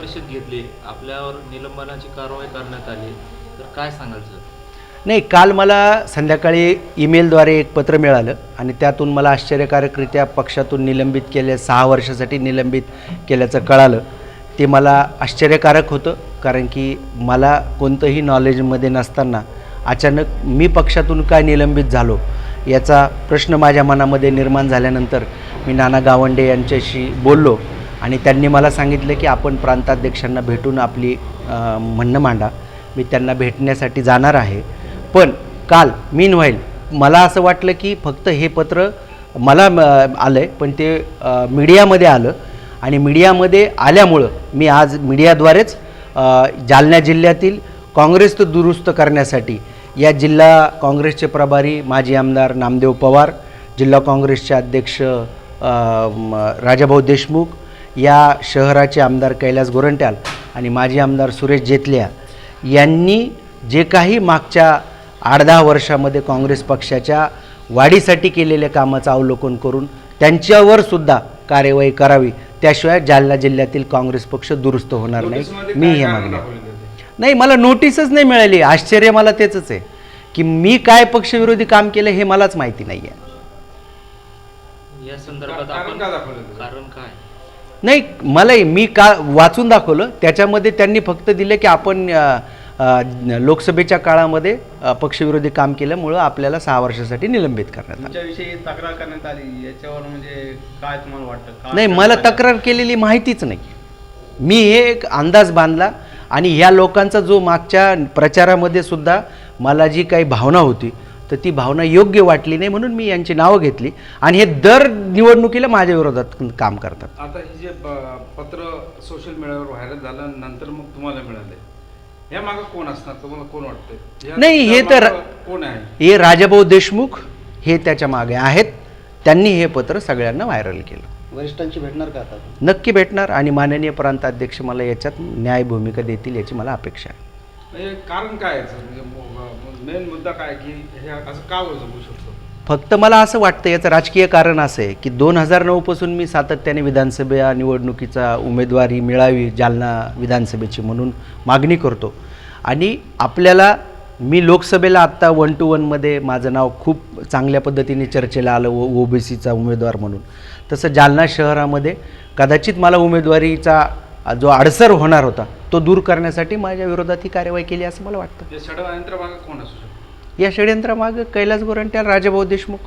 घेतली आपल्यावर निलंबनाची कारवाई करण्यात आली तर काय सांगाल सर? नाही काल मला संध्याकाळी ईमेलद्वारे एक पत्र मिळालं आणि त्यातून मला आश्चर्यकारकरित्या पक्षातून निलंबित केले सहा वर्षासाठी निलंबित केल्याचं कळालं. ते मला आश्चर्यकारक होतं कारण की मला कोणतंही नॉलेजमध्ये नसताना अचानक मी पक्षातून काय निलंबित झालो याचा प्रश्न माझ्या मनामध्ये निर्माण झाल्यानंतर मी नाना गावंडे यांच्याशी बोललो. आणि त्यांनी मला सांगितलं की आपण प्रांताध्यक्षांना भेटून आपली म्हणणं मांडा. मी त्यांना भेटण्यासाठी जाणार आहे. पण काल मीन व्हाईल मला असं वाटलं की फक्त हे पत्र मला आलं आहे पण ते मीडियामध्ये आलं. आणि मीडियामध्ये आल्यामुळं मी आज मीडियाद्वारेच जालना जिल्ह्यातील काँग्रेस तर दुरुस्त करण्यासाठी या जिल्हा काँग्रेसचे प्रभारी माजी आमदार नामदेव पवार जिल्हा काँग्रेसचे अध्यक्ष राजाभाऊ देशमुख या शहराचे आमदार कैलास गोरंट्याल आणि माजी आमदार सुरेश जेतलिया यांनी जे काही मागच्या आठ दहा वर्षामध्ये काँग्रेस पक्षाच्या वाढीसाठी केलेल्या कामाचं अवलोकन करून त्यांच्यावर सुद्धा कार्यवाही करावी त्याशिवाय जालना जिल्ह्यातील काँग्रेस पक्ष दुरुस्त होणार नाही. मी हे मागणे नाही मला नोटीसच नाही मिळाली. आश्चर्य मला तेच आहे की मी काय पक्षविरोधी काम केलं हे मलाच माहिती नाही आहे या संदर्भात आपण? कारण काय? नाही मलाही मी का वाचून दाखवलं त्याच्यामध्ये त्यांनी फक्त दिलं की आपण लोकसभेच्या काळामध्ये पक्षविरोधी काम केल्यामुळं आपल्याला सहा वर्षासाठी निलंबित करण्यात तक्रार करण्यात आली याच्यावर म्हणजे काय तुम्हाला वाटतं? नाही मला तक्रार केलेली माहितीच नाही. मी हे एक अंदाज बांधला आणि ह्या लोकांचा जो मागच्या प्रचारामध्ये सुद्धा मला जी काही भावना होती तर ती भावना योग्य वाटली नाही म्हणून मी यांची नावं घेतली. आणि हे दर निवडणुकीला माझ्या विरोधात काम करतात. आता हे जे पत्र सोशल मीडियावर व्हायरल झालं नंतर मग तुम्हाला मिळाले. या मागं कोण असणार? तुम्हाला कोण वाटतंय? या- नाही, हे तर- कोण आहे? हे राजाभाऊ देशमुख हे त्याच्यामागे आहेत. त्यांनी हे पत्र सगळ्यांना व्हायरल केलं. वरिष्ठांची भेटणार का आता? नक्की भेटणार आणि माननीय प्रांताध्यक्ष मला याच्यात न्याय भूमिका देतील याची मला अपेक्षा आहे. म्हणजे कारण काय? म्हणजे मेन मुद्दा काय की हे असं का जमू शकतो? फक्त मला असं वाटतं याचं राजकीय कारण असं आहे की दोन हजार नऊपासून मी सातत्याने विधानसभा निवडणुकीचा उमेदवारी मिळावी जालना विधानसभेची म्हणून मागणी करतो. आणि आपल्याला मी लोकसभेला आत्ता वन टू वनमध्ये माझं नाव खूप चांगल्या पद्धतीने चर्चेला आलं ओ ओ बी सीचा उमेदवार म्हणून. तसं जालना शहरामध्ये कदाचित मला उमेदवारीचा जो अडसर होणार होता तो दूर करण्यासाठी माझ्या विरोधात ही कार्यवाही केली असं मला वाटतं. या षडयंत्रामागं कैलास गोरंट्याल राजाभाऊ देशमुख.